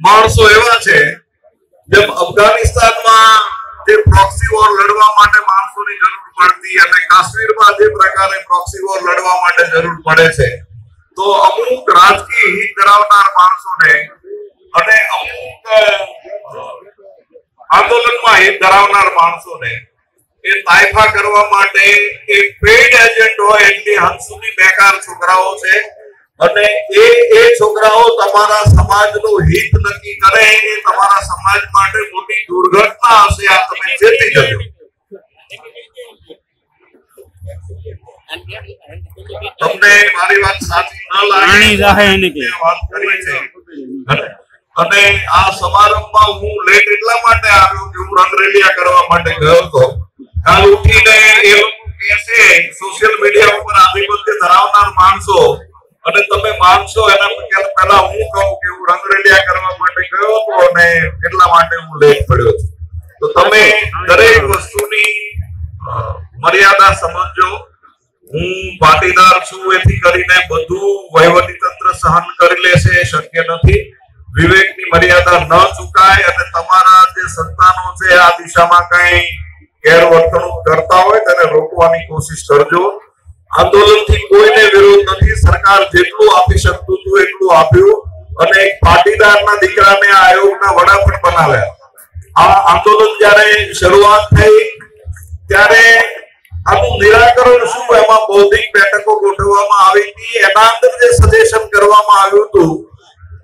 માણસો એવા છે જેમ અફઘાનિસ્તાનમાં જે પ્રોક્સી વોર લડવા માટે માણસોની જરૂર પડતી અને કાશ્મીરમાં જે પ્રકારે પ્રોક્સી વોર લડવા માટે જરૂર પડે છે. તો અમુક રાજકીય હિત ધરાવનાર માણસોને અને અમુક આંદોલનમાં હિત ધરાવનાર માણસોને એ તાઇફા કરવા માટે એક પેડ એજન્ટ હોય એટલી હદ સુધી બેકાર છોકરાઓ છે. અને એ એ છોકરાઓ તમારા સમાજનું હિત નક્કી કરે એ તમારા સમાજ માટે મોટી દુર્ઘટના હશે આ તમે ચેતી જજો. તમને મારી વાત સાચી ન લાગે એની વાત કરી છે. અને આ સમારંભમાં હું લેટ એટલા માટે આવ્યો કે હું રંગરેલિયા કરવા માટે ગયો હતો. ગયો હતો અને એટલા માટે હું લેટ પડ્યો છું. તો તમે દરેક વસ્તુની મર્યાદા સમજો હું પાટીદાર છું, એથી કરીને બધું વહીવટી તંત્ર સહન કરી લેશે, શક્ય નથી. વિવેકની મર્યાદા ન ચૂકાય અને તમારા જે સંતાનો છે, આ દિશામાં કઈ ગેરવર્તણૂક કરતા હોય, તેને રોકવાની કોશિશ કરજો. આંદોલનથી કોઈને વિરોધ નથી. સરકાર જેટલું આપી શકતું હતું, એટલું આપ્યું. પાટીદારના દીકરાને આયોગના વડા પણ બનાવ્યા. આ આંદોલન જયારે શરૂઆત થઈ, ત્યારે આનું નિરાકરણ શું એમાં બૌદ્ધિક બેઠકો ગોઠવવામાં આવી હતી, એના અંદર જે સજેશન કરવામાં આવ્યું હતું,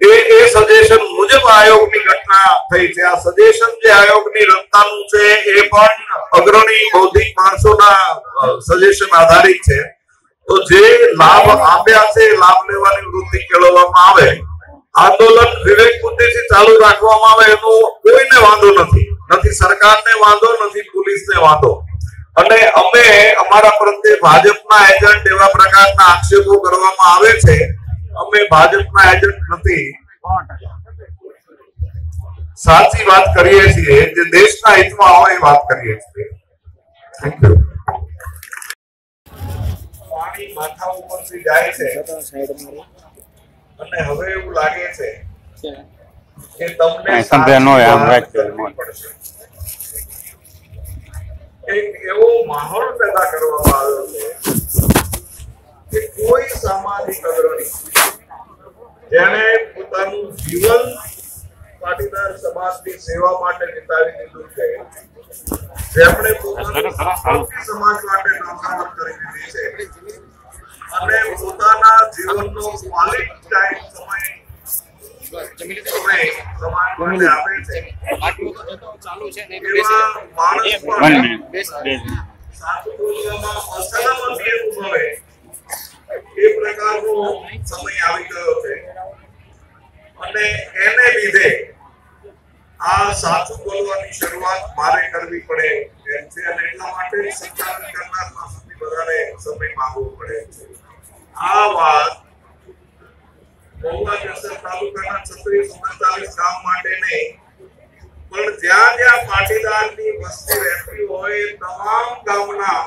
એ એ સજેશન મુજબ આયોગની ઘટના થઈ છે. આ સજેશન જે આયોગની રચનાનું છે, એ પણ અગ્રણી બૌદ્ધિક માણસોના સજેશન આધારિત છે. તો જે લાભ આપ્યા છે, લાભ લેવાની વૃત્તિ કેળવવામાં આવે આંદોલન વિવેક બુદ્ધિથી ચાલુ રાખવામાં આવે એનો કોઈને વાંધો નથી. નથી સરકારને વાંધો, નથી પોલીસને વાંધો. અને અમે અમારા પ્રત્યે ભાજપના એજન્ટ એવા પ્રકારના આક્ષેપો કરવામાં આવે છે. અમે ભાજપના એજન્ટ નથી. સાચી વાત કરીએ છીએ, જે દેશના હિતમાં હોય એ વાત કરીએ છીએ. થેન્ક યુ પાણી માથા ઉપરથી જાય છે. અને હવે એવું લાગે છે કે તમને પડશે. એક એવો માહોલ પેદા કરવામાં આવ્યો છે કે કોઈ સામાજિક અગ્રણી જેણે પોતાનું જીવન પાટીદાર સમાજની સેવા માટે વિતાવી દીધું છે જેમણે પોતાનું સમાજ માટે નોકરાવટ કરી દીધી છે અને પોતાના જીવનનો ક્વોલિટી ટાઈમ સમય આપે છે. એ પ્રકારનો આવી ગયો છે. અને એને લીધે આ સાચું બોલવાની શરૂઆત મારે કરવી પડે એમ છે. અને એટલા માટે સંચાલન કરનાર પાસેથી વધારે સમય માંગવો પડે છે. આ વાત મહુવા તાલુકાના છત્રીસ ઓગણચાલીસ ગામ માટે નહીં પણ જ્યાં જ્યાં પાટીદારની વસ્તી રહેતી હોય તમામ ગામના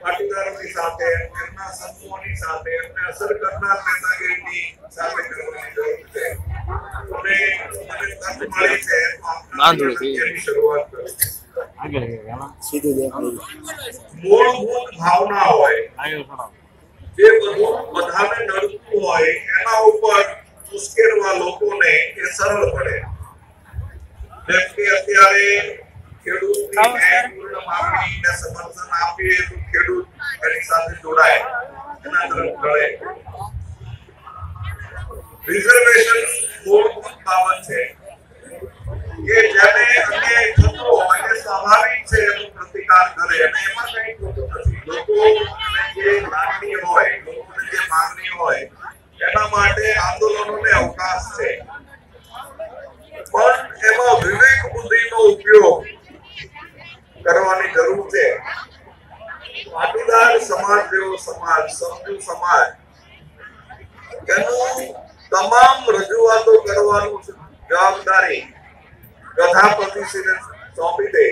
પાટીદારોની સાથે એમના સમૂહોની સાથે એમને અસર કરનાર નેતાગીરીની સાથે કરવાની જરૂર છે. અને મને તક મળી છે આપણા શરૂઆત કરું મૂળભૂત ભાવના હોય જે બધું બધાને નડતું હોય એના ઉપર ઉશ્કેરવા લોકોને એ સરળ પડે. જેમ કે અત્યારે ખેડૂતની ન્યાયપૂર્ણ માંગણીને સમર્થન આપીએ તો ખેડૂત એની સાથે જોડાય એના તરફ ઢળે રિઝર્વેશન મૂળભૂત બાબત છે. કે જેને અન્યાય થતો હોય એ સ્વાભાવિક છે એનો પ્રતિકાર કરે અને એમાં કંઈ ખોટું નથી. લોકો જે લાગણી હોય, એના માટે આંદોલનોને અવકાશ છે. પણ એમાં વિવેક બુદ્ધિનો ઉપયોગ કરવાની જરૂર છે. પાટીદાર સમાજ જેવો સમાજ સમજુ સમાજ એનું તમામ રજૂઆતો કરવાનું જવાબદારી ગધાપતિશ્રીને સોંપી દે.